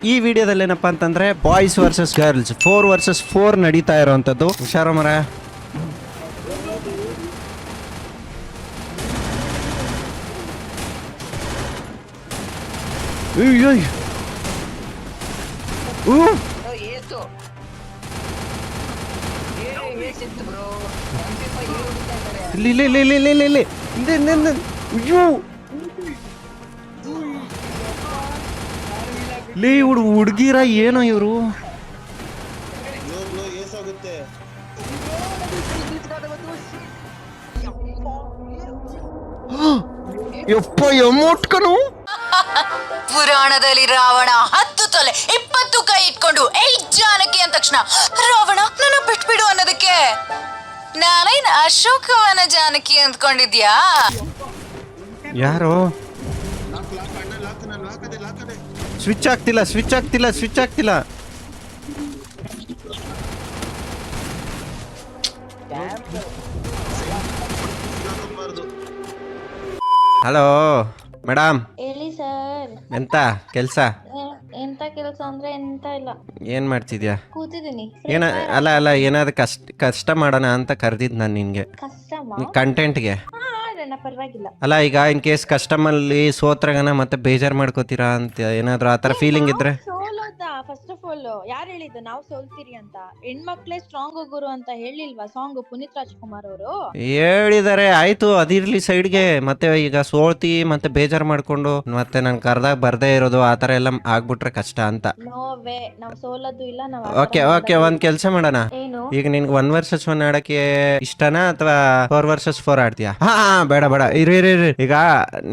ಈ ವಿಡಿಯೋದಲ್ಲಿ ಏನಪ್ಪಾ ಅಂತಂದ್ರೆ boys versus girls four versus four ನಡೀತಾ ಇರೋವಂಥದ್ದು ಹುಷಾರ ಮರ. ಇಲ್ಲಿ ಇಲ್ಲಿ ಇಲ್ಲಿ ಇಲ್ಲಿ ಇಲ್ಲಿ ಇಲ್ಲಿ ಇಲ್ಲಿ ಇಲ್ಲಿ ಇಲ್ಲಿ ಇಲ್ಲಿ ಇಲ್ಲಿ ಇಲ್ಲಿ ಇಲ್ಲಿ ಇಲ್ಲಿ. ಇಲ್ಲಿ ಇಲ್ಲಿ ಇಲ್ಲಿ ಇಲ್ಲಿ ಲೇ ಇವ್ರು ಹುಡ್ಗಿರ ಏನೋ ಇವರು? ಯಪ್ಪ ಎಮ್ಮೋಟ್ಕನು ಪುರಾಣದಲ್ಲಿ ರಾವಣ ಹತ್ತು ತಲೆ ಇಪ್ಪತ್ತು ಕೈ ಇಟ್ಕೊಂಡು ಏಯ್ ಜಾನಕಿ ಅಂದ ತಕ್ಷಣ ರಾವಣ ನನ್ನ ಬಿಟ್ಬಿಡು ಅನ್ನೋದಕ್ಕೆ. ನಾನೇನ್ ಅಶೋಕವನ ಜಾನಕಿ ಅಂದ್ಕೊಂಡಿದ್ಯಾ? ಯಾರು? ಸ್ವಿಚ್ ಆಗ್ತಿಲ್ಲ ಸ್ವಿಚ್ ಆಗ್ತಿಲ್ಲ ಸ್ವಿಚ್ ಆಗ್ತಿಲ್ಲ. ಹಲೋ ಮೇಡಮ್ ಹೇಳಿ ಸರ್. ಎಂತ ಕೆಲ್ಸ? ಎಂತ ಕೆಲಸ ಅಂದ್ರೆ ಎಂತ ಇಲ್ಲ. ಏನ್ ಮಾಡ್ತಿದ್ಯಾ? ಕೂತಿದ್ದೀನಿ. ಏನ ಅಲ್ಲ ಅಲ್ಲ ಏನಾದ್ರು ಕಷ್ಟ ಕಷ್ಟ ಮಾಡೋಣ ಅಂತ ಕರೆದಿದ್ ನಾನು ನಿನ್ಗೆ. ಕಷ್ಟಮ ಕಂಟೆಂಟ್ಗೆ ಪರವಾಗಿಲ್ಲ. ಅಲ್ಲ ಈಗ ಇನ್ ಕೇಸ್ ಕಸ್ಟಮಲ್ಲಿ ಸೋತ್ರಗನ ಮತ್ತೆ ಬೇಜಾರ್ ಮಾಡ್ಕೋತೀರಾ ಅಂತ ಏನಾದ್ರು ಆ ಥರ ಫೀಲಿಂಗ್ ಇದ್ರೆ? ಸೋಲೋದ ಫಸ್ಟ್ ಆಫ್ ಆಲ್ ಯಾರು ಹೇಳಿದ್ದು? ನಾವು ಸೋಲ್ತೀರಿ ಅಂತ. ಹೆಣ್ಮಕ್ಳೇ ಸ್ಟ್ರಾಂಗ್ ಗುರು ಅಂತ ಹೇಳಿಲ್ವಾ ಸಾಂಗ್ ಪುನೀತ್ ರಾಜ್ಕುಮಾರ್ ಅವರು? ಹೇಳಿದಾರೆ ಆಯ್ತು ಅದಿರ್ಲಿ ಸೈಡ್ಗೆ ಮತ್ತೆ ಈಗ ಸೋಳ್ತಿ ಮತ್ತೆ ಬೇಜಾರ್ ಮಾಡ್ಕೊಂಡು ಮತ್ತೆ ನನ್ ಕರ್ದಾಗ ಬರ್ದೇ ಇರೋದು ಆತರ ಎಲ್ಲ ಆಗ್ಬಿಟ್ರೆ ಕಷ್ಟ ಅಂತ. ನಾವು ಸೋಲೋದು ಇಲ್ಲ ನಾವು ಓಕೆ ಓಕೆ ಒಂದ್ ಕೆಲ್ಸ ಮಾಡೋಣ. ಏನು? ಈಗ ನಿನ್ಗೆ ಒನ್ ವರ್ಸಸ್ ಒನ್ ಆಡಕ್ಕೆ ಇಷ್ಟನಾ ಅಥವಾ ಫೋರ್ ವರ್ಸಸ್ ಫೋರ್ ಆಡ್ತೀಯಾ? ಹಾ ಹಾ, ಬೇಡ ಬೇಡ. ಇರು ಇರು ಇರು. ಈಗ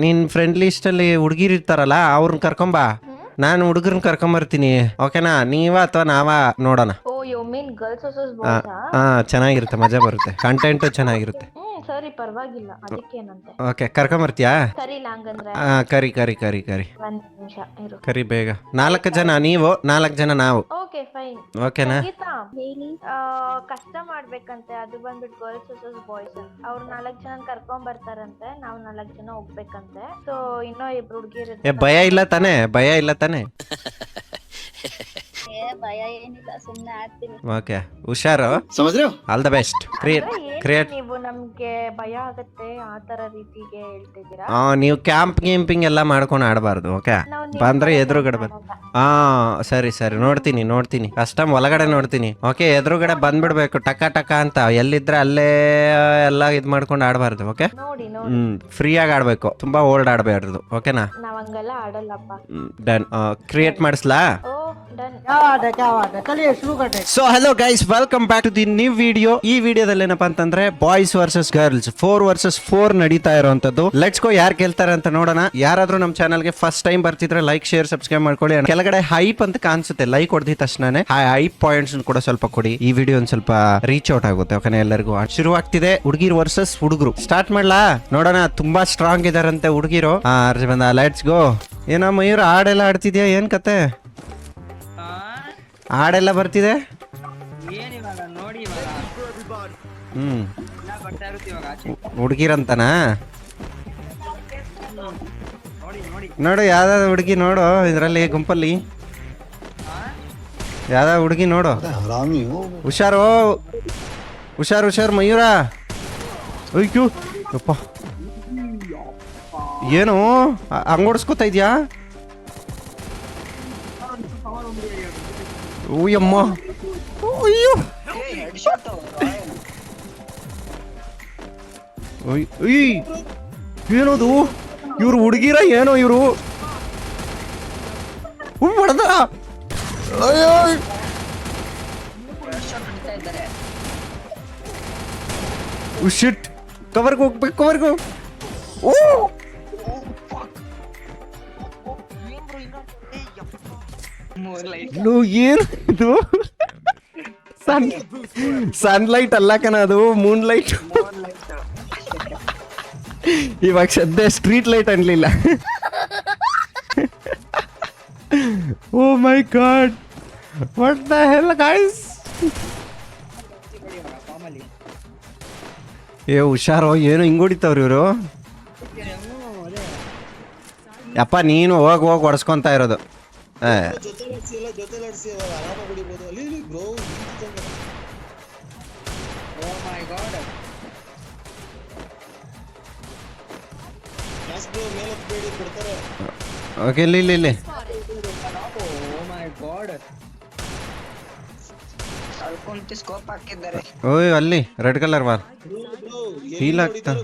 ನಿನ್ ಫ್ರೆಂಡ್ ಲಿಸ್ಟ್ ಅಲ್ಲಿ ಹುಡುಗಿರ್ ಇರ್ತಾರಲ್ಲ ಅವ್ರನ್ನ ಕರ್ಕೊಂಬಾ ನಾನು ಹುಡುಗರನ್ನ ಕರ್ಕೊಂಬರ್ತೀನಿ ಓಕೆನಾ ನೀವ ಅಥವಾ ನಾವ? ನೋಡೋಣ. ಯು ಮೀನ್ ಗರ್ಲ್ಸ್ ವರ್ಸಸ್ ಹಾ ಬಾಯ್ಸ್? ಹಾ ಚೆನ್ನಾಗಿರುತ್ತೆ ಮಜಾ ಬರುತ್ತೆ. ಕಂಟೆಂಟ್ ಚೆನ್ನಾಗಿರುತ್ತೆ. ಹ್ಮ್ ಸರಿ ಪರವಾಗಿಲ್ಲ. ಅದಕ್ಕೇನಂತೆ ಓಕೆ ಕರ್ಕೊಂಬರ್ತೀಯಾ? ಕರೀಲ ಹಂಗಂದ್ರೆ ಹಾ ಕರಿ ಕರಿ ಕರಿ ಕರಿ. ಒಂದ್ ನಿಮಿಷ ಇರು. ಕರಿ ಬೇಗ. ನಾಲ್ಕು ಜನ ನೀವು ನಾಲ್ಕು ಜನ ನಾವು. Okay fine. ಓಕೆನಾ? ಗೀತಾ ಹೇಳಿ. ಕಷ್ಟ ಮಾಡ್ಬೇಕಂತೆ ಅದು ಬಂದ್ಬಿಟ್ಟು ಗರ್ಲ್ಸ್ ವರ್ಸಸ್ ಬಾಯ್ಸ್. ಅವ್ರು ನಾಲ್ಕು ಜನ ಕರ್ಕೊಂಡ್ ಬರ್ತಾರಂತೆ ನಾವ್ ನಾಲ್ಕ್ ಜನ ಹೋಗ್ಬೇಕಂತೆ. ಸೊ ಇನ್ನೂ ಇಬ್ರು ಹುಡುಗಿರ ಏ ಭಯ ಇಲ್ಲ ತಾನೇ? ಭಯ ಇಲ್ಲ ತಾನೇ? ಭಯ ಏನಿಲ್ಲ ಸುಮ್ನೆ ಆಡ್ತೀನಿ. ಓಕೆ ಹುಷಾರು? All the best create create ನೀವು ನಮ್ಗೆ ಭಯ ಆಗತ್ತೆ ಆ ತರ ರೀತಿಗೆ ಹೇಳ್ತಿದ್ದೀರಾ? ಆ ನೀವು ಕ್ಯಾಂಪ್ ಗೇಂಪಿಂಗ್ ಎಲ್ಲ ಮಾಡ್ಕೊಂಡು ಆಡಬಾರ್ದು ಓಕೆ ನಾವ್ ನಿಮ್ ಬಂದ್ರೆ ತರ ಎದುರುಗಡೆ ಬರ್. ಹಾ ಸರಿ ಸರಿ. ನೋಡ್ತೀನಿ ನೋಡ್ತೀನಿ. ಕಸ್ಟಮ್ ಒಳಗಡೆ ನೋಡ್ತೀನಿ. ಓಕೆ ಎದುರುಗಡೆ ಬಂದ್ಬಿಡ್ಬೇಕು ಟಕ ಟಕ ಅಂತ. ಎಲ್ಲಿದ್ರೆ ಅಲ್ಲೇ ಎಲ್ಲ ಇದ್ ಮಾಡ್ಕೊಂಡು ಆಡಬಾರ್ದು ಓಕೆ ನೋಡಿ ನೋಡಿ. ಹ್ಮ್ ಫ್ರೀಯಾಗಿ ಆಡ್ಬೇಕು. ತುಂಬಾ ಓಲ್ಡ್ ಆಡಬಾರ್ದು ಓಕೆನಾ ನಾವ್ ಹಂಗೆಲ್ಲ ಆಡಲ್ಲಪ್ಪ. Done create ಮಾಡಿಸ್ಲಾ? So hello guys welcome back to the new video ಈ ವಿಡಿಯೋದಲ್ಲಿ ಏನಪ್ಪಾ ಅಂತಂದ್ರೆ boys versus girls four versus four ನಡೀತಾ ಇರುವಂತದ್ದು ಲೆಟ್ಸ್ ಗೋ ಯಾರು ಕೇಳ್ತಾರೆ ಅಂತ ನೋಡೋಣ. ಯಾರಾದ್ರೂ ನಮ್ಮ ಚಾನಲ್ಗೆ ಫಸ್ಟ್ ಟೈಮ್ ಬರ್ತಿದ್ರೆ ಲೈಕ್ ಶೇರ್ ಸಬ್ಸ್ಕ್ರೈಬ್ ಮಾಡ್ಕೊಳ್ಳಿ. ಕೆಳಗಡೆ ಹೈಪ್ ಅಂತ ಕಾಣಿಸುತ್ತೆ. ಲೈಕ್ ಹೊಡೆದ ತಕ್ಷಣನೇ ಹೈ ಹೈಪ್ ಪಾಯಿಂಟ್ಸ್ ಕೂಡ ಸ್ವಲ್ಪ ಕೊಡಿ. ಈ ವಿಡಿಯೋ ಒಂದ್ ಸ್ವಲ್ಪ ರೀಚ್ ಔಟ್ ಆಗುತ್ತೆ ಓಕೆನಾ ಎಲ್ಲರಿಗೂ. ಶುರುವಾಗ್ತಿದೆ ಹುಡುಗಿರ್ ವರ್ಸಸ್ ಹುಡುಗರು. ಸ್ಟಾರ್ಟ್ ಮಾಡ್ಲಾ? ನೋಡೋಣ ತುಂಬಾ ಸ್ಟ್ರಾಂಗ್ ಇದಾರಂತೆ ಹುಡುಗಿರು. ಲೆಟ್ಸ್ ಗೋ ಏನೋ ಮಯೂರ್ ಹಾಡೆಲ್ಲ ಆಡ್ತಿದ್ಯಾ? ಏನ್ ಕತೆ? ಹಾಡೆಲ್ಲ ಬರ್ತಿದೆ? ಏನಿವಾಗ ನೋಡಿ ಇವಾಗ. ಹ್ಮ್. ಎಲ್ಲ ಬರ್ತಾ ಇರುತ್ತೆ ಇವಾಗ ಆಚೆ. ಹುಡುಗಿರಂತನಾ? ನೋಡಿ ನೋಡಿ. ನೋಡು ಯಾವ್ದಾದ್ರು ಹುಡುಗಿ ನೋಡು ಇದರಲ್ಲಿ ಗುಂಪಲ್ಲಿ. ಯಾವ್ದಾದ್ರು ಹುಡುಗಿ ನೋಡು. ಹುಷಾರು ಹುಷಾರು ಹುಷಾರು ಮಯೂರ. ಅಯ್ಯೋ ಯಪ್ಪ. ಏನು? ಹಂಗೋಡಿಸ್ಕೊತಾ ಇದ್ಯಾ? ಓಯಮ್ಮ ಅಯ್ಯೋ ಅಯ್ಯ್. ಏನದು? ಇವ್ರು ಹುಡುಗಿರ ಏನೋ ಇವರು? ಹೊಡೆದ ಅಯ್ಯೋ. ಶಾಟ್ ಕವರ್ಗೆ ಹೋಗ್ಬೇಕು, ಕವರ್ಗೆ ಓ! ಏನು ಇದು? ಸನ್ ಸನ್ಲೈಟ್ ಅಲ್ಲ ಕಣ ಅದು ಮೂನ್ ಲೈಟ್ ಇವಾಗ ಸದ್ಯ ಸ್ಟ್ರೀಟ್ ಲೈಟ್ ಅನ್ಲಿಲ್ಲ. ಓ my god. What the hell guys ಏ ಹುಷಾರು ಏನು ಹಿಂಗ್ ಹೊಡಿತಾವ್ರಿ ಇವರು? ಅಪ್ಪ ನೀನು ಹೋಗಿ ಹೋಗಿ ಹೊಡ್ಸ್ಕೊಂತ ಇರೋದು. ಜೊತೆ ಎಲ್ಲ ಜೊತೆ ಹೊಡಿಬೋದು ಅಲ್ಲಿ ಇಲ್ಲಿ bro oh my god bro ಮೇಲೆ ಹತ್ಬೇಡಿ ಬಿಡ್ತಾರೆ ಓಕೆ ಇಲ್ಲಿ ಇಲ್ಲಿ ಇಲ್ಲಿ. ಓ ಮೈ ಗಾಡ್ ಸ್ಕೋಪ್ ಹಾಕಿದ್ದಾರೆ. ಓಯ್ ಅಲ್ಲಿ ರೆಡ್ ಕಲರ್ ಬ್ರೋ Feel ಆಗ್ತಾ-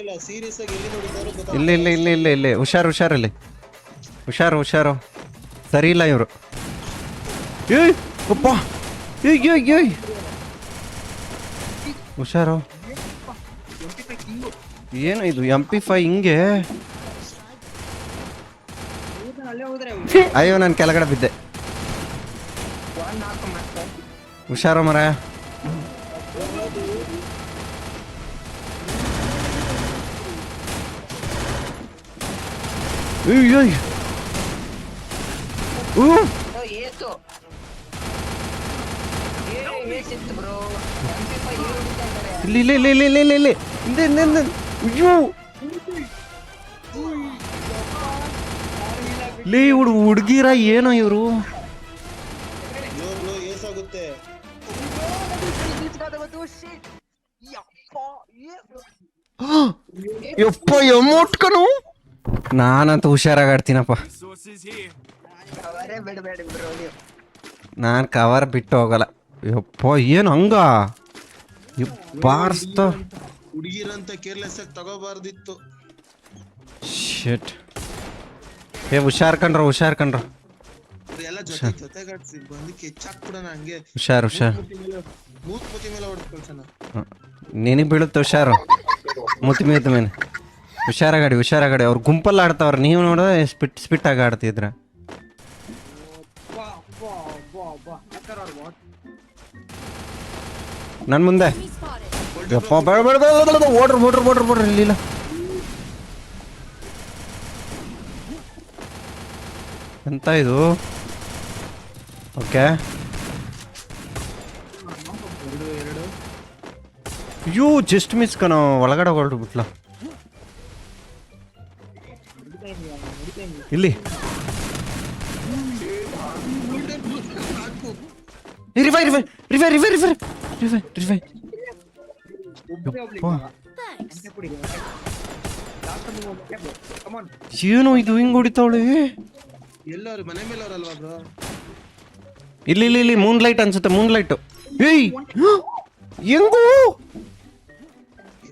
ಇಲ್ಲ ಸೀರಿಯಸ್ ಆಗಿ ಎಲ್ಲಿ ನೋಡಿದಾರೋ ಗೊತ್ತಾಗ್ತಾ ಇಲ್ಲಿ ಇಲ್ಲಿ ಇಲ್ಲಿ ಇಲ್ಲಿ ಇಲ್ಲಿ. ಹುಷಾರು ಹುಷಾರಲ್ಲಿ ಹುಷಾರು ಹುಷಾರು. ಸರಿ ಇಲ್ಲ ಇವರು. ಏಯ್, ಅಪ್ಪ. ಏಯ್ ಏಯ್ ಏಯ್. ಹುಷಾರು. ಏನು ಇದು ಎಂ ಪಿ ಫೈ ಹಿಂಗೆ? ಅಯ್ಯೋ, ನಾನು ಕೆಳಗಡೆ ಬಿದ್ದೆ. ಹುಷಾರು ಮರ ಅಯ್ಯೋ ಊ ಓ ಏತು ಏ ಏಸಿತ್ತು ಬ್ರೋ ಎಂ ಪಿ ಫೈ ಹೊಡಿತಾ ಇದ್ದಾರೆ ಇಲ್ಲಿ ಇಲ್ಲಿ ಇಲ್ಲಿ ಇಲ್ಲಿ ಇಲ್ಲಿ ಇಲ್ಲಿ ಹಿಂದೆ ಹಿಂದೆ ಹಿಂದೆ ಅಯ್ಯೋ ಲೇ ಇವ್ರು ಹುಡುಗಿರ ಏನೋ ಇವರು ಏಸ್ ಯಪ್ಪ ಎಮ್ಮೋಟ್ಕನು ನಾನಂತೂ ಹುಷಾರಾಗಿ ಆಡ್ತೀನಪ್ಪ ಬಿಡಬೇಡಿ ಬ್ರೋ ನೀವು. ನಾನು ಕವರ್ ಬಿಟ್ಟು ಹೋಗಲ್ಲ. ಯಪ್ಪ ಏನು ಹಂಗ? ಬಾರಿಸ್ತ ಹುಡುಗಿರಂತ ಕೇರ್ಲೆಸ್ ಆಗಿ ತಗೋಬಾರ್ದಿತ್ತು. ಶಿಟ್ ಏ ಹುಷಾರ್ ಕಣ್ರ ಹುಷಾರ್ ಕಣ್ರ ಎಲ್ಲ ಜೊತೆ ಜೊತೆಗಾಡ್ಸಿ ಬಂದು ಹಂಗೆ. ಹುಷಾರ್ ಹುಷಾರ್. ಮೂತಿ ಮೂತ್ ಮೇಲೆ ನಿನಗೆ ಬೀಳುತ್ತೆ ಹುಷಾರು. ಮುತಿ ಮೇತ್ ಮೇಲೆ. ಹುಷಾರಾಗಾಡಿ ಹುಷಾರಾಗಾಡಿ ಅವ್ರು ಗುಂಪಲ್ಲಿ ಆಡ್ತಾವ್ರ. ನೀವು ನೋಡಿದ್ರೆ ಸ್ಪಿಟ್ ಸ್ಪಿಟ್ಟಾಗಿ ಆಡ್ತಿದ್ರ. ನನ್ನ ಮುಂದೆ. ಯಪ್ಪ, ಬೇಡ ಬೇಡ ಓಡ್ರಿ ಓಡ್ರಿ ಓಡ್ರಿ ಓಡ್ರಿ ಇಲ್ಲಿಲ್ಲ. ಎಂತ ಇದು? ಓಕೆ. ಅಯ್ಯೋ ಜಸ್ಟ್ ಮಿಸ್ ಕಣ, ಒಳಗಡೆ ಹೊರಟು ಬಿಟ್ಲ ಇಲ್ಲಿ. ರಿವೈ ರಿವೈ ರಿವೈ ರಿವೈ ರಿವೈ ರಿವೈ ರಿವೈ ಏನು ಇದು ಹಿಂಗ್ ಹೊಡಿತಾವಳೆ? ಎಲ್ಲರೂ ಮನೆ ಮೇಲೆ ಅವ್ರಲ್ವಾ ಬ್ರೋ ಇಲ್ಲಿ ಇಲ್ಲಿ ಇಲ್ಲಿ ಮೂನ್ ಲೈಟ್ ಅನ್ಸುತ್ತೆ ಮೂನ್ ಲೈಟ್ ಏಯ್! ಹೆಂಗು?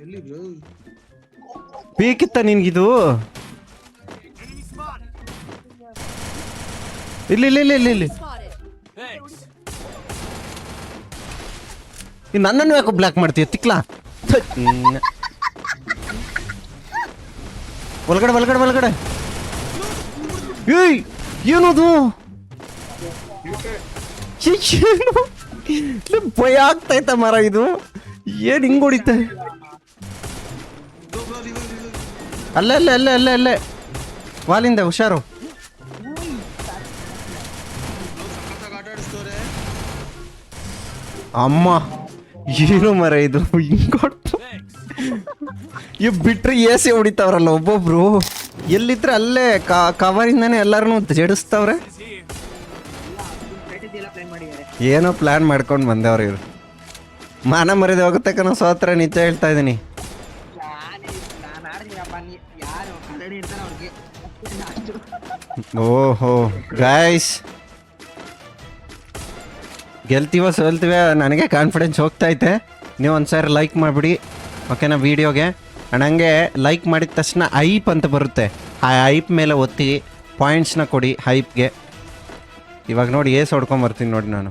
ಎಲ್ಲಿ ಬ್ರೋ ಬೇಕಿತ್ತ ನಿನ್ಗಿದು? ಇಲ್ಲಿ ಇಲ್ಲಿ ಇಲ್ಲಿ ಇಲ್ಲಿ ಇಲ್ಲಿ. ಈ ನನ್ನನ್ನು ಯಾಕೋ ಬ್ಲಾಕ್ ಮಾಡ್ತೀಯ? ತಿಕ್ಲಾ. ಒಳಗಡೆ ಒಳಗಡೆ ಒಳಗಡೆ. ಏಯ್, ಏನದು? ಭಯ ಆಗ್ತೈತ ಮರ ಇದು. ಏನ್ ಹಿಂಗ್ ಹೊಡಿತ? ಅಲ್ಲೇ ಅಲ್ಲೇ ಅಲ್ಲೇ ಅಲ್ಲೇ ಅಲ್ಲೇ. ವಾಲಿಂದ ಹುಷಾರು. ಅಮ್ಮ. ಏನು ಮರ ಇದು? ಹಿಂಗೊಟ್ಟು ಇವ್ ಬಿಟ್ರೆ ಸಿ ಹೊಡಿತಾವ್ರಲ್ಲ ಒಬ್ಬೊಬ್ರು. ಎಲ್ಲಿದ್ರೆ ಅಲ್ಲೇ ಕವರಿಂದಾನೆ ಎಲ್ಲಾರನು ಜಡಿಸ್ತವ್ರೆ. ಏನೋ ಪ್ಲಾನ್ ಮಾಡ್ಕೊಂಡು ಬಂದವ್ರ ಇವ್ರು. ಮಾನ ಮರ್ಯಾದೆ ಹೋಗುತ್ತೆ ಕಣ ಸೋತ್ರ ನಿಜ ಹೇಳ್ತಾ ಇದ್ದೀನಿ ಓಹೋ ನಾನು ಗೆಲ್ತೀವೋ ಸೋಲ್ತೀವೋ ನನಗೆ ಕಾನ್ಫಿಡೆನ್ಸ್ ಹೋಗ್ತಾ ಐತೆ. ನೀವು ಒಂದ್ಸಾರಿ ಲೈಕ್ ಮಾಡಿಬಿಡಿ ಓಕೆನಾ ವೀಡಿಯೋಗೆ ಹಂಗೆ ಲೈಕ್ ಮಾಡಿದ ತಕ್ಷಣ ಐಪ್ ಅಂತ ಬರುತ್ತೆ. ಆ ಐಪ್ ಮೇಲೆ ಒತ್ತಿ ಪಾಯಿಂಟ್ಸ್ನ ಕೊಡಿ ಹೈಪ್ಗೆ ಇವಾಗ ನೋಡಿ ಏಸ್ ಹೊಡ್ಕೊಂಬರ್ತೀನಿ ನೋಡಿ ನಾನು.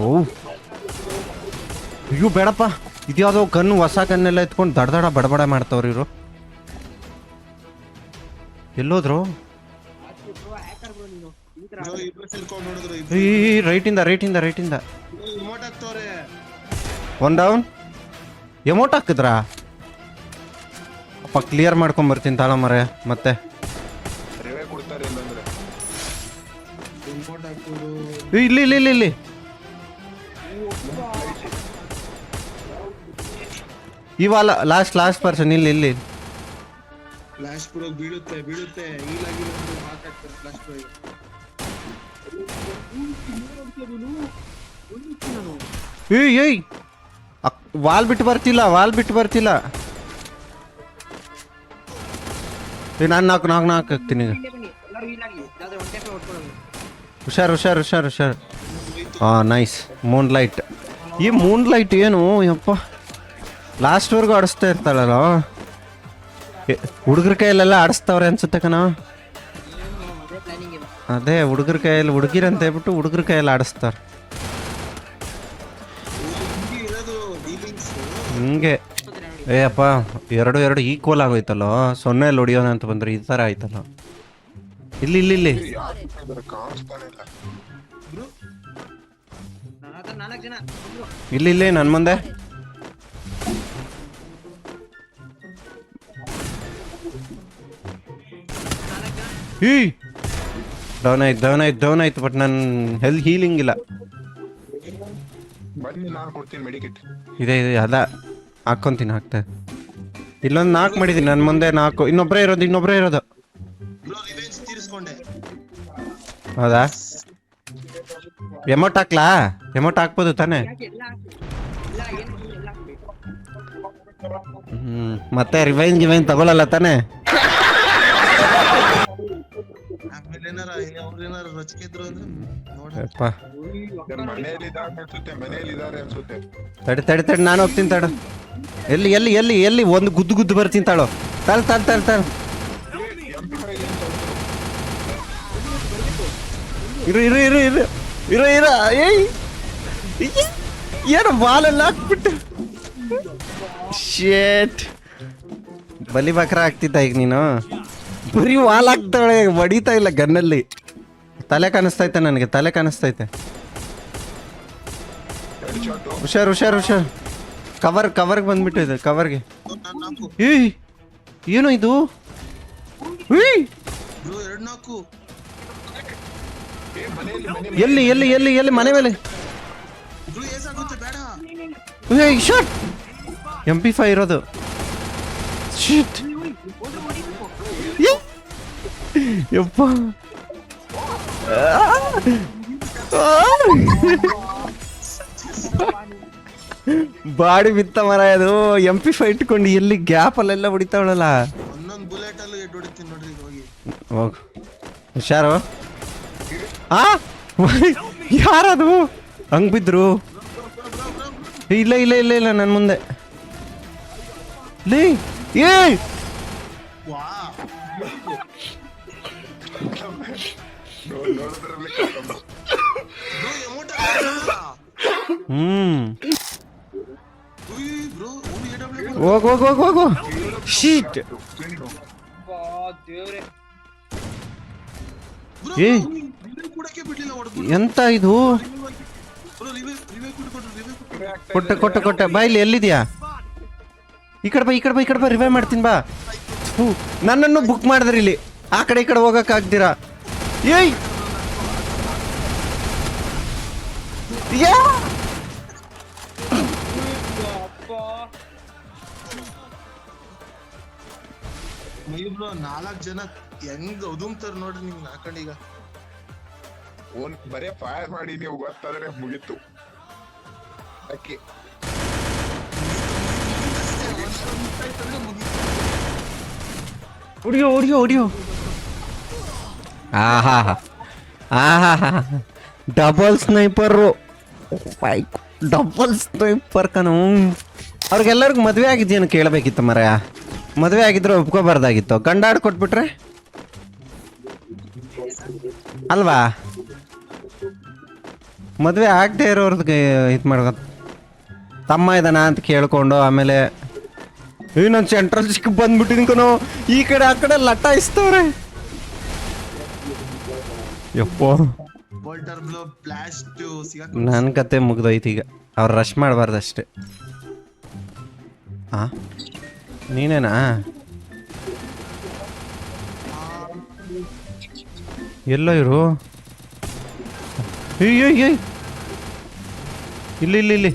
ಓ ಅಯ್ಯೋ ಬೇಡಪ್ಪ. ಇದ್ಯಾವುದೋ ಕಣ್ಣು ಹೊಸ ಕನ್ನೆಲ್ಲ ಎತ್ಕೊಂಡು ದಡ ದಡ ಬಡಬಡ ಮಾಡ್ತಾವ್ರಿ ಇವರು. ಎಲ್ಲೋದ್ರು? ಈ ರೈಟಿಂದ ರೈಟ್ ಇಂದ ರೈಟ್ ಇಂದ ಒನ್ ಡೌನ್ ಎಮೋಟ್ ಹಾಕಿದ್ರಾ ಅಪ್ಪ ಕ್ಲಿಯರ್ ಮಾಡ್ಕೊಂಬರ್ತೀನಿ ತಾಳ ಮರೆ ಮತ್ತೆ. ಇಲ್ಲಿ ಇಲ್ಲಿ ಇಲ್ಲಿ ಇಲ್ಲಿ. ಇವಾಗ ಲಾಸ್ಟ್ ಲಾಸ್ಟ್ ಪರ್ಸನ್ ಇಲ್ಲಿ ಇಲ್ಲಿ. ಫ್ಲಾಶ್ ಪ್ರೊ ಬೀಳುತ್ತೆ ಬೀಳುತ್ತೆ. ಏಯ್ ಏಯ್. ವಾಲ್ ಬಿಟ್ಟು ಬರ್ತಿಲ್ಲ, ವಾಲ್ ಬಿಟ್ಟು ಬರ್ತಿಲ್ಲ. ನಾನು ನಾಲ್ಕು ನಾಲ್ಕು ನಾಲ್ಕು ಹಾಕ್ತೀನಿ. ಹುಷಾರ್ ಹುಷಾರ್ ಹುಷಾರ್ ಹುಷಾರ್. ಹಾಂ ನೈಸ್. Moon light. ಈ ಮೂನ್ ಲೈಟ್ ಏನು? ಯಪ್ಪ. ಲಾಸ್ಟ್ವರೆಗೂ ಆಡಿಸ್ತಾ ಇರ್ತಾಳಲ್ಲ. ಹುಡುಗ್ರ ಕೈಯಲ್ಲೆಲ್ಲ ಆಡಿಸ್ತವ್ರೆ ಅನ್ಸುತ್ತೆ ಕಣ. ಅದೇ ಹುಡುಗರ ಕೈಯಲ್ಲಿ ಹುಡುಗಿರಂತ ಹೇಳ್ಬಿಟ್ಟು ಹುಡುಗರ ಕೈಯಲ್ಲಿ ಆಡಿಸ್ತಾರೆ. ಹಿಂಗೆ. ಏ ಅಪ್ಪ, ಎರಡು ಎರಡು ಈಕ್ವಲ್ ಆಗೋಯ್ತಲ್ಲ? ಸೊನ್ನೆಯಲ್ಲಿ ಹೊಡಿಯೋಣ ಅಂತ ಬಂದ್ರೆ ಈ ಥರ ಆಯ್ತಲ್ಲ? ಇಲ್ಲಿ ಇಲ್ಲಿ ಇಲ್ಲಿ. ಇಲ್ಲಿ ಇಲ್ಲಿ ನನ್ನ ಮುಂದೆ. ಈ ಡೌನ್ ಆಯ್ತು ಡೌನ್ ಆಯ್ತು ಡೌನ್ ಆಯ್ತು ಬಟ್ ನನ್ನ ಹೆಲ್ ಹೀಲಿಂಗ್ ಇಲ್ಲ ಬನ್ನಿ ನಾನು ಕೊಡ್ತೀನಿ ಮೆಡಿಕಿಟ್ ಇದೆ ಇದೆ ಅದ ಹಾಕ್ಕೊಂತೀನಿ ಹಾಕ್ತಾ. ಇಲ್ಲೊಂದು ನಾಲ್ಕು ಮಾಡಿದ್ದೀನಿ ನನ್ನ ಮುಂದೆ ನಾಲ್ಕು ಇನ್ನೊಬ್ಬರೇ ಇರೋದು ಇನ್ನೊಬ್ಬರೇ ಇರೋದು. ಹೌದಾ? ಎಮೌಂಟ್ ಹಾಕ್ಲಾ? ಎಮೌಂಟ್ ಹಾಕ್ಬೋದು ತಾನೇ? ಹ್ಮ್ ಮತ್ತೆ ರಿವೈನ್ ಗಿವೈನ್ ತಗೊಳಲ್ಲ ತಾನೇ? ಏನಾರ ರಚಿಕಿದ್ರು ಅಂದ್ರೆ ನೋಡಪ್ಪ ಮನೆಯಲ್ಲಿ ಇದ್ದಾರೆ ಅನ್ಸುತ್ತೆ ಮನೆಯಲ್ಲಿ ಇದ್ದಾರೆ ಅನ್ಸುತ್ತೆ. ತಡಿ ತಡಿ ತಡಿ ನಾನು ಹೋಗ್ತೀನಿ ತಡ. ಎಲ್ಲಿ ಎಲ್ಲಿ ಎಲ್ಲಿ ಎಲ್ಲಿ? ಒಂದು ಗುದ್ದು ಗುದ್ದು ಬರ್ತೀನಿ ತಾಳು. ತಲ್ ತಲ್ ತಲ್ ತಲ್. ಇರು ಇರು ಇರು ಇರು. ಇರು ಇರು. ಏಯ್. ಏನು ಬಾಲೆಲ್ಲ ಹಾಕ್ಬಿಟ್ಟು. ಶೇಟ್ ಬಲಿ ಬಕ್ರ ಆಗ್ತಿದ್ದ ಈಗ ನೀನು. ಬರೀ ವಾಲ್ ಹಾಕ್ತಾಳೆ ಹೊಡಿತಾ ಇಲ್ಲ ಗನ್ನಲ್ಲಿ. ತಲೆ ಕಾಣಿಸ್ತೈತೆ ನನಗೆ, ತಲೆ ಕಾಣಿಸ್ತೈತೆ. ಹುಷಾರ್ ಹುಷಾರ್ ಹುಷಾರ್. ಕವರ್ ಕವರ್ಗೆ ಬಂದ್ಬಿಟ್ಟು ಇದೆ, ಕವರ್ಗೆ. ಏಯ್, ಏನು ಇದು? ಎಲ್ಲಿ ಎಲ್ಲಿ ಎಲ್ಲಿ ಎಲ್ಲಿ, ಮನೆ ಮೇಲೆ? ಎಂ ಪಿ ಫೈ ಇರೋದು. ಯಪ್ಪ! ಬಾಡಿ ಬಿತ್ತ ಮರ ಅದು. ಎಂ ಪಿ ಫೈ ಇಟ್ಕೊಂಡು ಎಲ್ಲಿ ಗ್ಯಾಪ್ ಅಲ್ಲೆಲ್ಲ ಹೊಡಿತಾವಳಲ್ಲ? ಒಂದೊಂದು ಬುಲೆಟ್ ಅಲ್ಲಿ ಎಡ್ ಹೊಡಿತೀನಿ ನೋಡ್ರಿ ಹೋಗಿ. ಹೋಗು. ಹುಷಾರು? ಆ? ಯಾರದು? ಹಂಗ್ ಬಿದ್ರು? ಇಲ್ಲ ಇಲ್ಲ ಇಲ್ಲ ಇಲ್ಲ ನನ್ನ ಮುಂದೆ. ಲೇ ಏ ವಾ ಹ್ಮ್. ಹೋಗ್ ಹೋಗ್ ಹೋಗ್ ಹೋಗು ಶೀಟ್ ಏ ಎಂತ ಇದು? ಕೊಟ್ಟ ರಿವೈವ್ ರಿವೈವ್ ಕೊಟ್ಟು ಕೊಟ್ಟು. ಬಾ ಇಲ್ಲಿ ಎಲ್ಲಿದ್ಯಾ? ಈ ಕಡೆ ಬಾ ಈ ಕಡೆ ಬಾ ಈ ಕಡೆ ಬಾ ರಿವೈವ್ ಮಾಡ್ತೀನಿ ಬಾ. ಹ್ಞೂ ನನ್ನನ್ನು ಬುಕ್ ಮಾಡಿದ್ರಿ ಇಲ್ಲಿ. ಆ ಕಡೆ ಈ ಕಡೆ ಹೋಗಕ್ ಆಗ್ದಿರಾ ಏಯ್! ಯಾ! ಬ್ರೋ ನಾಲ್ಕು ಜನ ಹೆಂಗ್ ಉದುಮ್ತಾರ ನೋಡ್ರಿ ನಿಮ್ಗೆ ಈಗ. ಒಂದ್ ಬರೇ ಫೈರ್ ಮಾಡಿ ನೀವು ಗೊತ್ತಾದ್ರೆ ಮುಗೀತು. ಅಕ್ಕಿ ಹೊಡಿಯೋ ಹೊಡಿಯೋ ಹೊಡಿಯೋ. ಆಹಾ ಆಹಾ ಡಬಲ್ ಸ್ನೈಪರು. ಡಬಲ್ ಸ್ನೈಪರ್ ಕಣು. ಅವ್ರಿಗೆಲ್ಲರಿಗೂ ಮದುವೆ ಆಗಿದ್ದೇನು ಕೇಳಬೇಕಿತ್ತು ಮರ ಮದುವೆ ಆಗಿದ್ರೆ ಒಪ್ಕೋಬಾರ್ದಾಗಿತ್ತು. ಗಂಡಾಡ್ ಕೊಟ್ಬಿಟ್ರೆ? ಅಲ್ವಾ? ಮದುವೆ ಆಗದೆ ಇರೋರ್ಗೆ ಇದು ಮಾಡ್ಕೊ ತಮ್ಮ ಇದಾನ ಅಂತ ಕೇಳ್ಕೊಂಡು ಆಮೇಲೆ ಏ ನಾನು ಸೆಂಟ್ರಲ್ ಸಿಕ್ಕ ಬಂದ್ಬಿಟ್ಟಿನಿ ಕಣೋ. ಈ ಕಡೆ, ಆ ಕಡೆ ಲಟಾಯಿಸ್ತವ್ರೆ ಯಪ್ಪ. ನನ್ನ ಕತೆ ಮುಗ್ದೋಯ್ತು ಈಗ. ಅವ್ರು ರಶ್ ಮಾಡಬಾರ್ದಷ್ಟೇ. ಹಾಂ ನೀನೇನಾ? ಎಲ್ಲೋ ಇರು ಇಲ್ಲಿ ಇಲ್ಲಿ ಇಲ್ಲಿ.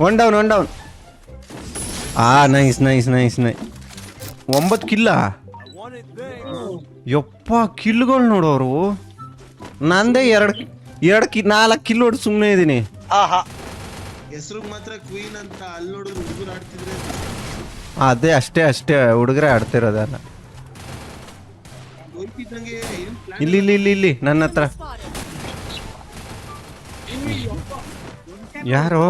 ಒನ್ ಡೌನ್ ಒನ್ ಡೌನ್ ಆ ನೈಸ್ ನೈಸ್ ನೈಸ್ ನೈ ಒಂಬತ್ತು ಕಿಲ್ಲ ಯಪ್ಪ ಕಿಲ್ಗಳು ನೋಡೋರು ನಂದೇ ಎರಡು ಎರಡು ಕಿ ನಾಲ್ಕು ಕಿಲ್ ಹೊಡ್ ಸುಮ್ಮನೆ ಇದ್ದೀನಿ ಹೆಸರು ಮಾತ್ರ ಕ್ವೀನ್ ಅಂತ ಅಲ್ಲಿ ನೋಡಿದ್ರು ಹುಡುಗರು ಆಡ್ತಿದ್ರೆ ಅದೇ ಅಷ್ಟೇ ಅಷ್ಟೇ ಹುಡುಗರೇ ಆಡ್ತಿರೋದಲ್ಲ ಹೋಗ್ತಿದ್ದಂಗೆ ಏನ್ ಪ್ಲಾನ್ ಇಲ್ಲಿ ಇಲ್ಲಿ ಇಲ್ಲಿ ಇಲ್ಲಿ ನನ್ನ ಹತ್ರ ಯಾರು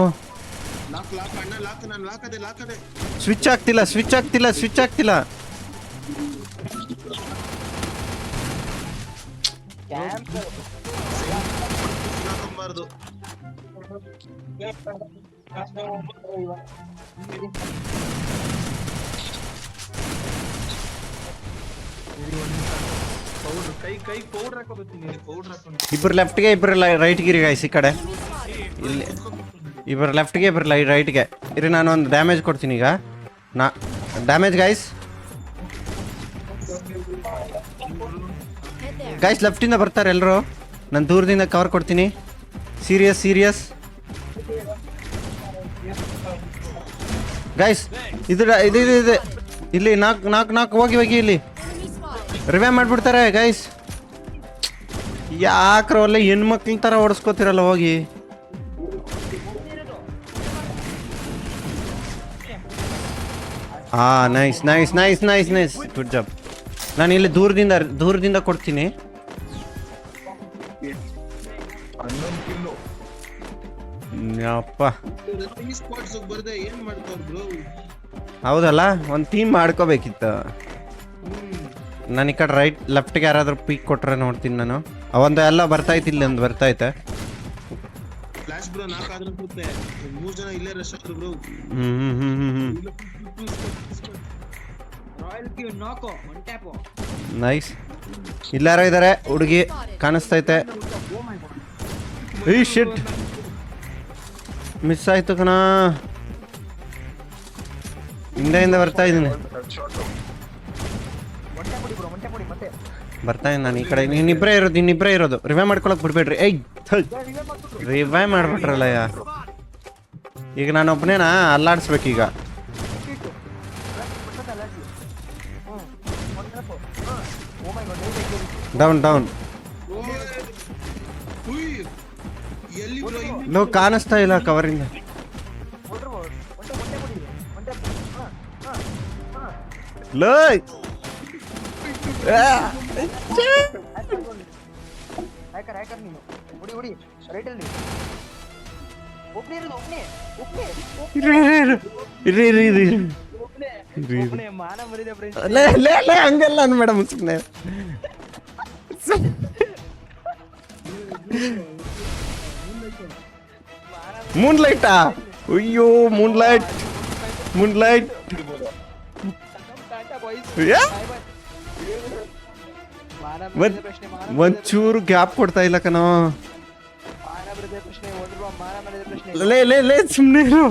ಲಾಕ್ ಲಾಕ್ ಅಣ್ಣ ಲಾಕ್ ನಾನು ಲಾಕ್ ಅದೇ ಲಾಕ್ ಅದೇ ಸ್ವಿಚ್ ಆಗ್ತಿಲ್ಲ ಸ್ವಿಚ್ ಆಗ್ತಿಲ್ಲ ಸ್ವಿಚ್ ಆಗ್ತಿಲ್ಲ ಪೌಡ್ರ್ ಇಬ್ರು ಲೆಫ್ಟ್ಗೆ, ಇಬ್ಬರು ರೈಟ್ಗೆ ಗಾಯ್ಸ್ ಈ ಕಡೆ. ಇಲ್ಲಿ ಇಬ್ಬರು ಲೆಫ್ಟ್ಗೆ, ಇಬ್ಬರು ಲೈ ರೈಟ್ಗೆ. ಇರಿ ನಾನು ಒಂದು ಡ್ಯಾಮೇಜ್ ಕೊಡ್ತೀನಿ ಈಗ. ನಾ ಡ್ಯಾಮೇಜ್ ಗಾಯ್ಸ್ ಗಾಯ್ಸ್ ಲೆಫ್ಟಿಂದ ಬರ್ತಾರೆ ಎಲ್ಲರೂ ನಾನು ದೂರದಿಂದ ಕವರ್ ಕೊಡ್ತೀನಿ. ಸೀರಿಯಸ್ ಸೀರಿಯಸ್ ಗೈಸ್ ಇದು ಇದು ಇದು ಇದೆ ಇಲ್ಲಿ ನಾಲ್ಕು ನಾಲ್ಕು ನಾಲ್ಕು ಹೋಗಿ ಹೋಗಿ ಇಲ್ಲಿ. ರಿವೇ ಮಾಡ್ಬಿಡ್ತಾರೆ ಗೈಸ್ ಯಾಕ್ರ ಒಳ್ಳೆ ಹೆಣ್ಮಕ್ಳ ಥರ ಓಡಿಸ್ಕೋತಿರಲ್ಲ ಹೋಗಿ. ಹಾಂ nice nice nice nice nice good job ನಾನು ಇಲ್ಲಿ ದೂರದಿಂದ ದೂರದಿಂದ ಕೊಡ್ತೀನಿ. ಬ್ರೋ ಹೌದಲ್ಲ ಒಂದು ಟೀಮ್ ಮಾಡ್ಕೋಬೇಕಿತ್ತು. ನಾನು ಈ ಕಡೆ ರೈಟ್ ಲೆಫ್ಟ್ಗೆ ಯಾರಾದರೂ ಪೀಕ್ ಕೊಟ್ರೆ ನೋಡ್ತೀನಿ ನಾನು. ಒಂದು ಎಲ್ಲ ಬರ್ತಾಯ್ತು ಇಲ್ಲಿ ಒಂದು ಬರ್ತೈತೆ ಫ್ಲಾಶ್ ಬ್ರೋ ನಾಲ್ಕು ಆದ್ರೂ ಕೂತೆ. ಮೂರ್ ಜನ ಇಲ್ಲೇ ರಶ್ ಆಗ್ರು ಬ್ರೋ ಹ್ಞೂ ಹ್ಞೂ ಹ್ಞೂ ಹ್ಞೂ ಹ್ಞೂ ರಾಯಲ್ ಕ್ಯೂ ನಾಕೋ ಒನ್ ಟ್ಯಾಪು ನೈಸ್ ಇಲ್ಲಾರೋ ಇದ್ದಾರೆ ಹುಡುಗಿ ಕಾಣಿಸ್ತೈತೆ ಈ ಶಿಟ್ ಮಿಸ್ ಆಯ್ತು ಕಣ. ಹಿಂದೆಯಿಂದ ಬರ್ತಾ ಇದ್ದೀನಿ. ಬರ್ತಾ ಇದ್ದೀನಿ ನಾನು ಈ ಕಡೆ. ಇನ್ನಿಬ್ರೇ ಇರೋದು ಇನ್ನಿಬ್ಬರೇ ಇರೋದು. ರಿವೈ ಮಾಡ್ಕೊಳಕ್ ಬಿಡ್ಬೇಡ್ರಿ. ಏಯ್ ರಿವೈ ಮಾಡ್ಬಿಟ್ರಲ್ಲ ಈಗ ನಾನು ಒಬ್ಬನೇನಾ ಅಲ್ಲಾಡಿಸ್ಬೇಕೀಗ. ಡೌನ್ ಡೌನ್ ಲೋ ಕಾಣಿಸ್ತಾ ಇಲ್ಲ ಕವರಿಂದ. ಲೋ! ಹ್ಯಾಕರ್ ಹ್ಯಾಕರ್ ನೀನು. ಹೊಡಿ ಹೊಡಿ. ರೈಟ್ ಅಲ್ಲಿ ಒಬ್ನೇ ಇರೋದು ಒಬ್ನೇ. ಒಬ್ನೇ ಇರು ಇರು ಇರು. ಇರು ಇರು ಇರು ಇರು. ಒಬ್ನೇ ಮಾನ ಮರಿದೆ ಫ್ರೆಂಡ್ಸ್ ಲೇ ಲೇ ಲೇ ಹಂಗೆಲ್ಲ ಅನ್ ಮೇಡಮ್ ಸುಮ್ಮನೆ ಮೂನ್ಲೈಟಾ ಅಯ್ಯೋ ಮೂನ್ಲೈಟ್ ಮೂನ್ಲೈಟ್ ಒಂಚೂರು ಗ್ಯಾಪ್ ಕೊಡ್ತಾ ಇಲ್ಲ ಕಣೋ ಲೇ ಲೇ ಲೇ ಸುಮ್ಮನೆ ಇರು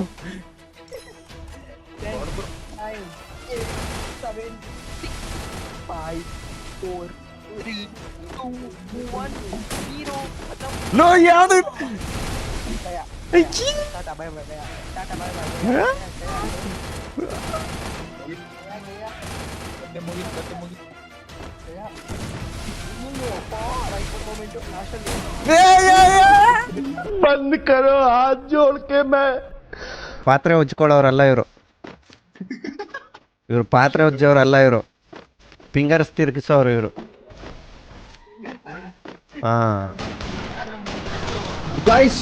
ಲೋ ಯಾವುದು Anjing. Hah? ಬಂದ್ ಕರೋ ಹಾತ್ ಜೋಡ್ಕೆ ಮೇ ಪಾತ್ರೆ ಉಜ್ಕೊಳ್ಳೋರಲ್ಲ ಇವರು ಇವರು ಪಾತ್ರೆ ಉಜ್ಜೋರಲ್ಲ ಇವರು ಫಿಂಗರ್ಸ್ ತಿರುಗಿಸೋರು ಇವರು ಹಾ ಗೈಸ್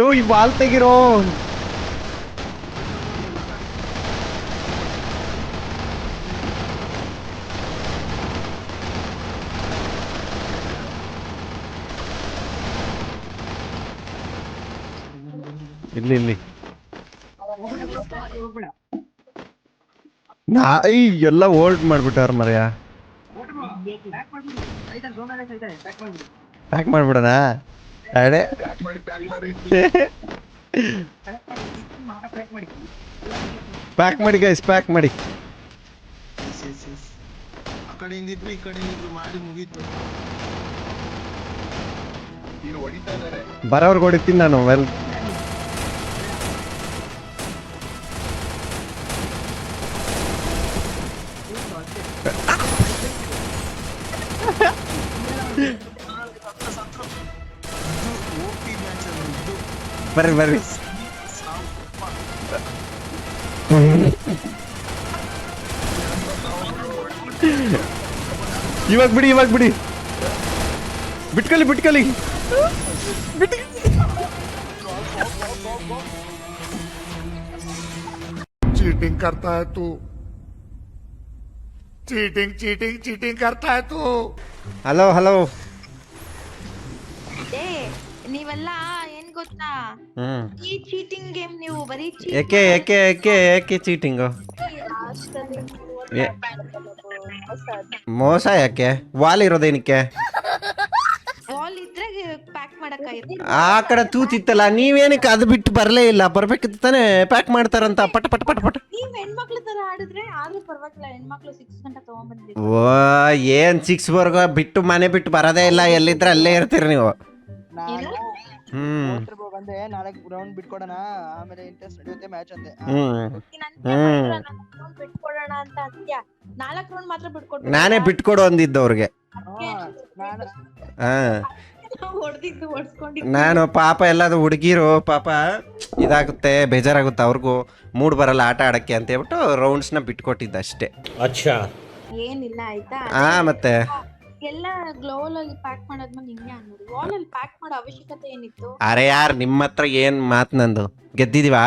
ಲೋ ಈ ಬಾಲ್ ತೆಗಿರೋ ಇಲ್ಲಿ ಇಲ್ಲಿ ನಾ ಈ ಎಲ್ಲ ಓಲ್ಡ್ ಮಾಡ್ಬಿಟ್ಟಾರ ಮರ್ಯ ಪ್ಯಾಕ್ ಮಾಡ್ಬಿಡೋಣ ಅಡೆ ಪ್ಯಾಕ್ ಮಾಡಿ ಗೈಸ್ ಪ್ಯಾಕ್ ಮಾಡಿ. ಆ ಮಾಡಿ ಮುಗೀತು ಬರೋರ್ಗೆ ಹೊಡಿತೀನಿ ನಾನು ವೆಲ್ ಬರ್ರಿ ಬರ್ರಿ ಸಾವು ಇವಾಗ ಬಿಡಿ ಇವಾಗ ಬಿಡಿ ಬಿಟ್ಕೊಳ್ಳಿ ಬಿಟ್ಕೊಳ್ಳಿ चीटिंग करता है तू चीटिंग चीटिंग चीटिंग करता है तू ಹಲೋ ಹಲೋ ಏ ನೀವೆಲ್ಲ ಏನ್ ಗೊತ್ತಾ? ಹ್ಮ್. ಈ ಚೀಟಿಂಗ್ ಗೇಮ್ ನೀವು ಬರೀ ಯಾಕೆ ಯಾಕೆ ಯಾಕೆ ಯಾಕೆ ಚೀಟಿಂಗು ಏ- ಮೋಸ ಯಾಕೆ? ವಾಲ್ ಇರೋದೇನಕ್ಕೆ ವಾಲ್ ಇದ್ರೆ ಪ್ಯಾಕ್ ಮಾಡಕ್ಕಾಗಿತ್ತು. ಆ ಕಡೆ ತೂತಿತ್ತಲ್ಲ ನೀವೇನಕ್ಕೆ ಅದು ಬಿಟ್ಟು ಬರಲೇ ಇಲ್ಲ? ಬರ್ಬೇಕಿತ್ತು ತಾನೇ ಪ್ಯಾಕ್ ಮಾಡ್ತಾರಂತ. ಪಟ ಪಟ ಪಟ ಪಟ. ನೀವ್ ಹೆಣ್ಮಕ್ಳ ತರ ಆಡಿದ್ರೆ ಆದ್ರೂ ಪರವಾಗಿಲ್ಲ ಹೆಣ್ಮಕ್ಳು ಸಿಕ್ಸ್ ಗಂಟೆ ತಗೊಂಡ್ಬಂದಿದ್ದೀವಿ ಓ ಏನ್ ಸಿಕ್ಸ್ ವರ್ಗ? ಬಿಟ್ಟು ಮನೆ ಬಿಟ್ಟು ಬರೋದೇ ಇಲ್ಲ ಎಲ್ಲಿದ್ರೆ ಅಲ್ಲೇ ಇರ್ತೀರಿ ನೀವು. ನಾನು ಬಂದೆ ರೌಂಡ್ ಬಿಟ್ಕೊಡೋಣ ಆಮೇಲೆ ಇಂಟ್ರೆಸ್ಟ್ ನಡೆಯುತ್ತೆ ಮ್ಯಾಚ್ ಅಂತೆ. ಆ, ಹ್ಮ್ ಬಿಟ್ಕೊಡೋಣ ಅಂತ ಅಂತ್ಯ. ನಾಲ್ಕ್ ರೌಂಡ್ ಮಾತ್ರ ಬಿಟ್ಕೊಡ್ಬೇಕು ನಾನೇ ಬಿಟ್ಕೊಡು ಅಂದಿದ್ದು ಅವ್ರಿಗೆ ನಾನು ಪಾಪ ಎಲ್ಲಾದ್ರು ಹುಡುಗಿರು ಪಾಪ ಇದಾಗುತ್ತೆ ಬೇಜಾರಾಗುತ್ತೆ ಅವ್ರಿಗೂ. ಮೂಡ್ ಬರಲ್ಲ ಆಟ ಆಡಕ್ಕೆ ಅಂತ ಹೇಳ್ಬಿಟ್ಟು ರೌಂಡ್ಸ್ನ ಬಿಟ್ಕೊಟ್ಟಿದ್ದ ಅಷ್ಟೇ ಏನಿಲ್ಲ ಆಯ್ತಾ? ಹಾ ಮತ್ತೆ. ಎಲ್ಲ ಗ್ಲೋವಲ್ ಅಲ್ಲಿ ಪ್ಯಾಕ್ ಮಾಡಾದ್ಮೇಲೆ ಹಿಂಗೆ ಅನ್ನೋದು. ವಾಲ್ ಅಲ್ಲಿ ಪ್ಯಾಕ್ ಮಾಡೋ ಅವಶ್ಯಕತೆ ಏನಿತ್ತು? ಅರೆ ಯಾರ್ ನಿಮ್ಮ ಹತ್ರ ಏನ್ ಮಾತ್ ನಂದು? ಗೆದ್ದಿದೀವಾ?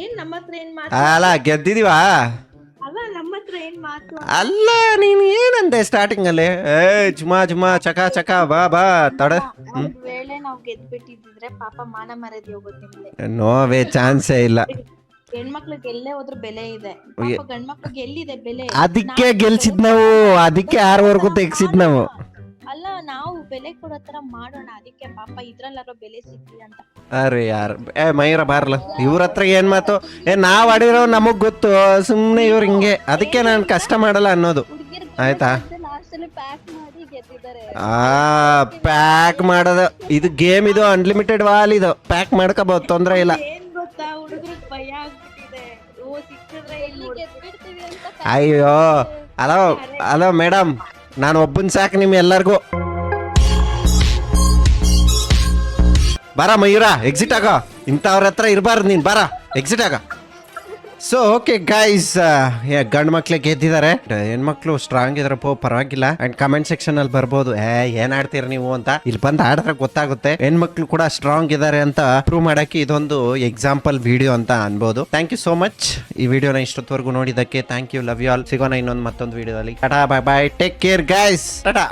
ಏನ್ ನಮ್ಮ ಹತ್ರ ಏನ್ ಮಾತು? ಅಲ್ಲ ಗೆದ್ದಿದೀವಾ? ಅಲ್ಲ ನಮ್ಮ ಹತ್ರ ಏನ್ ಮಾತು? ಅಲ್ಲ ನೀನು ಏನಂದೆ ಸ್ಟಾರ್ಟಿಂಗ್ ಅಲ್ಲಿ? ಏ ಜುಮಾ ಜುಮಾ ಚಕ ಚಕ ಬಾ ಬಾ ತಡ. ಒಂದ್ ವೇಳೆ ನಾವ್ ಗೆದ್ಬಿಟ್ಟಿದ್ರೆ ಪಾಪ ಮಾನ ಮರ್ಯಾದೆ ಹೋಗುತ್ತೆ ನಿಮ್ದೆ ನೋವೇ ಚಾನ್ಸೇ ಇಲ್ಲ. ಹೆಣ್ಮಕ್ಳಿಗೆ ಎಲ್ಲೇ ಹೋದ್ರು ಬೆಲೆ ಇದೆ. ಪಾಪ ಗಂಡ್ಮಕ್ಳಿಗೆ ಎಲ್ಲಿದೆ ಬೆಲೆ? ಅದಕ್ಕೆ ಗೆಲ್ಸಿದ್ ನಾವು ಅದಕ್ಕೆ ಆರ್ವರೆಗೂ ತೆಗ್ಸಿದ್ ನಾವು. ಅಲ್ಲ ನಾವು ಬೆಲೆ ಕೊಡೋ ತರ ಮಾಡೋಣ. ಅದಕ್ಕೆ ಪಾಪ ಇದ್ರಲ್ಲಾರೋ ಬೆಲೆ ಸಿಗ್ಲಿ ಅಂತ. ಅರೆ ಯಾರ್ ಏ ಮಯೂರ ಬಾರ್ಲ ಇವ್ರ ಹತ್ರ ಏನ್ ಮಾತು? ಏ ನಾವ್ ಆಡಿರೋ ನಮಗ್ ಗೊತ್ತು ಸುಮ್ನೆ ಇವ್ರ ಹಿಂಗೆ. ಅದಕ್ಕೆ ನಾನು ಕಷ್ಟ ಮಾಡಲ್ಲ ಅನ್ನೋದು. ಆಯ್ತಾ? ಪ್ಯಾಕ್ ಮಾಡಿ ಗೆದ್ದಿದ್ದಾರೆ. ಆ ಪ್ಯಾಕ್ ಮಾಡೋದು. ಇದು ಗೇಮ್ ಇದು ಅನ್ಲಿಮಿಟೆಡ್ ವಾಲ್ ಇದು. ಪ್ಯಾಕ್ ಮಾಡ್ಕೋಬಹುದು ತೊಂದ್ರೆ ಇಲ್ಲ. ಅಯ್ಯೋ, ಹಲೋ ಹಲೋ ಮೇಡಮ್, ನಾನು ಒಬ್ಬನ ಸಾಕು ನಿಮ್ ಎಲ್ಲರಿಗೂ. ಬರ ಮಯೂರ ಎಕ್ಸಿಟ್ ಆಗ. ಇಂಥವ್ರ ಹತ್ರ ಇರಬಾರ್ದು ನೀನು, ಬರ ಎಕ್ಸಿಟ್ ಆಗ. ಸೊ ಓಕೆ ಗೈಸ್ ಗಂಡ್ ಮಕ್ಳು ಗೆದ್ದಿದ್ದಾರೆ. ಹೆಣ್ಮಕ್ಳು ಸ್ಟ್ರಾಂಗ್ ಇದ್ರ ಪೋ, ಪರವಾಗಿಲ್ಲ. ಅಂಡ್ ಕಮೆಂಟ್ ಸೆಕ್ಷನ್ ಅಲ್ಲಿ ಬರ್ಬೋದು. ಏ, ಏನ್ ಆಡ್ತೀರ ನೀವು ಅಂತ. ಇಲ್ಲಿ ಬಂದು ಆಡಿದ್ರೆ ಗೊತ್ತಾಗುತ್ತೆ. ಹೆಣ್ಮಕ್ಳು ಕೂಡ ಸ್ಟ್ರಾಂಗ್ ಇದಾರೆ ಅಂತ ಪ್ರೂವ್ ಮಾಡಕ್ಕೆ ಇದೊಂದು ಎಕ್ಸಾಂಪಲ್ ವಿಡಿಯೋ ಅಂತ ಅನ್ಬೋದು. ಥ್ಯಾಂಕ್ ಯು ಸೋ ಮಚ್ ಈ ವಿಡಿಯೋನ ಇಷ್ಟೊತ್ತವರೆಗೂ ನೋಡಿದಕ್ಕೆ thank you love you all ಸಿಗೋಣ ಇನ್ನೊಂದು ಮತ್ತೊಂದು ವಿಡಿಯೋದಲ್ಲಿ tata bye bye take care guys tata.